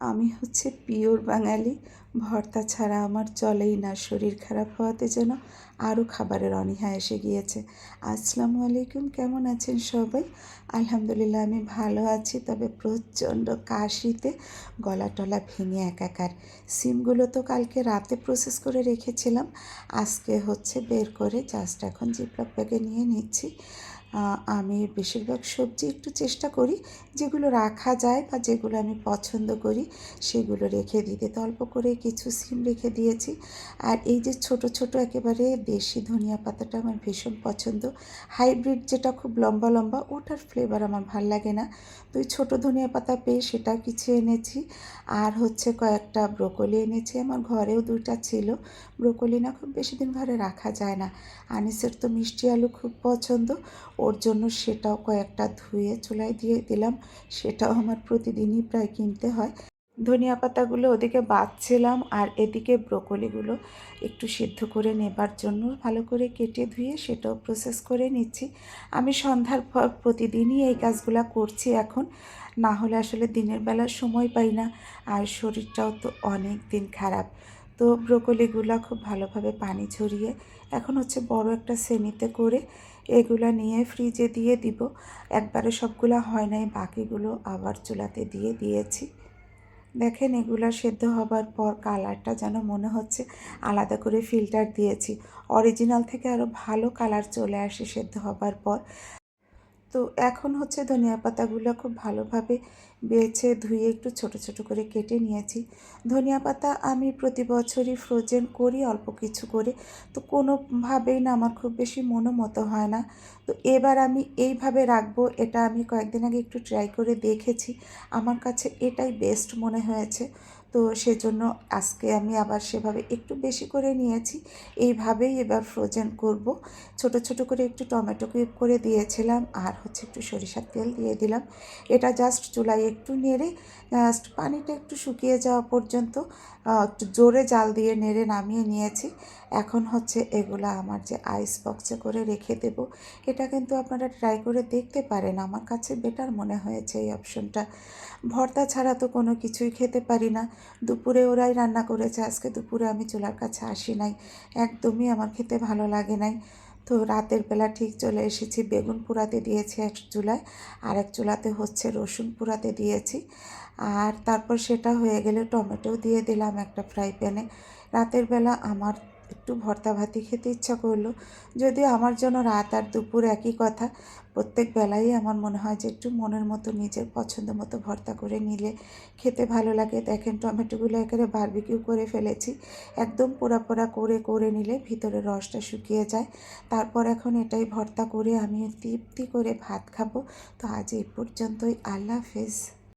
আমি হচ্ছে পিওর বাঙালি। ভর্তা ছাড়া আমার চলেই না। শরীর খারাপ হওয়াতে যেন আরও খাবারের অনীহা এসে গিয়েছে। আসসালামু আলাইকুম, কেমন আছেন সবাই? আলহামদুলিল্লাহ, আমি ভালো আছি, তবে প্রচণ্ড কাশিতে গলা টলা ভেঙে একাকার। সিমগুলো তো কালকে রাতে প্রসেস করে রেখেছিলাম। আজকে হচ্ছে বের করে জাস্ট এখন জিপলক ব্যাগে নিয়ে নিচ্ছি। আমি বেশিরভাগ সবজি একটু চেষ্টা করি, যেগুলো রাখা যায় বা যেগুলো আমি পছন্দ করি, সেগুলো রেখে দিতে। তো অল্প করে কিছু সিম রেখে দিয়েছি। আর এই যে ছোট ছোট একেবারে দেশি ধনিয়া পাতাটা আমার ভীষণ পছন্দ। হাইব্রিড যেটা খুব লম্বা লম্বা, ওটার ফ্লেভার আমার ভালো লাগে না। তো ওই ছোটো ধনিয়া পাতা পেয়ে সেটাও কিছু এনেছি। আর হচ্ছে কয়েকটা ব্রোকলি এনেছি। আমার ঘরেও দুইটা ছিল। ব্রোকলি না খুব বেশি দিন ঘরে রাখা যায় না। আনিসের তো মিষ্টি আলু খুব পছন্দ। ওর জন্য সেটাও কয়েকটা ধুয়ে চুলায় দিয়ে দিলাম। সেটাও আমার প্রতিদিনই প্রায় কিনতে হয়। ধনিয়া পাতাগুলো ওদিকে বাছছিলাম আর এদিকে ব্রোকলিগুলো একটু সিদ্ধ করে নেবার জন্য ভালো করে কেটে ধুয়ে সেটাও প্রসেস করে নিচ্ছি। আমি সন্ধ্যার পর প্রতিদিনই এই কাজগুলো করছি এখন। না হলে আসলে দিনের বেলা সময় পাই না। আর শরীরটাও তো অনেক দিন খারাপ। তো ব্রোকলিগুলো খুব ভালোভাবে পানি ঝরিয়ে এখন হচ্ছে বড় একটা শ্রেণীতে করে এগুলা নিয়ে ফ্রিজে দিয়ে দিব। একবারে সবগুলো হয় নাই, বাকিগুলো আবার চুলাতে দিয়ে দিয়েছি। দেখেন এগুলা সেদ্ধ হবার পর কালারটা যেন মনে হচ্ছে আলাদা করে ফিল্টার দিয়েছি। অরিজিনাল থেকে আরও ভালো কালার চলে আসে সেদ্ধ হবার পর। তো এখন হচ্ছে ধনিয়া পাতাগুলো খুব ভালোভাবে বেছে ধুয়ে একটু ছোট ছোট করে কেটে নিয়েছি। ধনিয়া পাতা আমি প্রতি বছরই ফ্রোজেন করি, অল্প কিছু করে। তো কোনোভাবেই না আমার খুব বেশি মনোমতো হয় না। তো এবার আমি এইভাবে রাখব, এটা আমি কয়েকদিন আগে একটু ট্রাই করে দেখেছি। আমার কাছে এটাই বেস্ট মনে হয়েছে। তো সেজন্য আজকে আমি আবার সেভাবে একটু বেশি করে নিয়েছি। এইভাবেই এবার ফ্রোজেন করব। ছোট ছোট করে একটু টমেটো কিউব করে দিয়েছিলাম আর হচ্ছে একটু সরিষার তেল দিয়ে দিলাম। এটা জাস্ট চুলায় একটু নেড়ে জাস্ট পানিটা একটু শুকিয়ে যাওয়া পর্যন্ত একটু জোরে জাল দিয়ে নেড়ে নামিয়ে নিয়েছি। এখন হচ্ছে এগুলা আমার যে আইস বক্সে করে রেখে দেব। এটা কিন্তু আপনারা ট্রাই করে দেখতে পারেন। আমার কাছে বেটার মনে হয়েছে এই অপশনটা ভর্তা ছাড়া তো কোনো কিছুই খেতে পারি না। দুপুরে ওরাই রান্না করেছে। আজকে দুপুরে আমি চুলার কাছে আসি নাই। একদমই আমার খেতে ভালো লাগে নাই। তো রাতের বেলা ঠিক চলে এসেছি। বেগুন পোড়াতে দিয়েছি এক চুলায় আর এক চুলাতে হচ্ছে রসুন পোড়াতে দিয়েছি। আর তারপর সেটা হয়ে গেলে টমেটো দিয়ে দিলাম একটা ফ্রাই প্যানে। রাতের বেলা আমার একটু ভর্তা ভাতি খেতে ইচ্ছা করল। যদিও আমার জন্য রাত আর দুপুর একই কথা, প্রত্যেক বেলাই আমার মনে হয় যে একটু মনের মতো নিজের পছন্দ মতো ভর্তা করে নিলে খেতে ভালো লাগে। দেখেন, টমেটোগুলো একেবারে বারবিকিউ করে ফেলেছি। একদম পোড়া পোড়া করে করে নিলে ভিতরে রসটা শুকিয়ে যায়। তারপর এখন এটাই ভর্তা করে আমি তৃপ্তি করে ভাত খাব। তো আজ এই পর্যন্তই। আল্লাহ হাফেজ।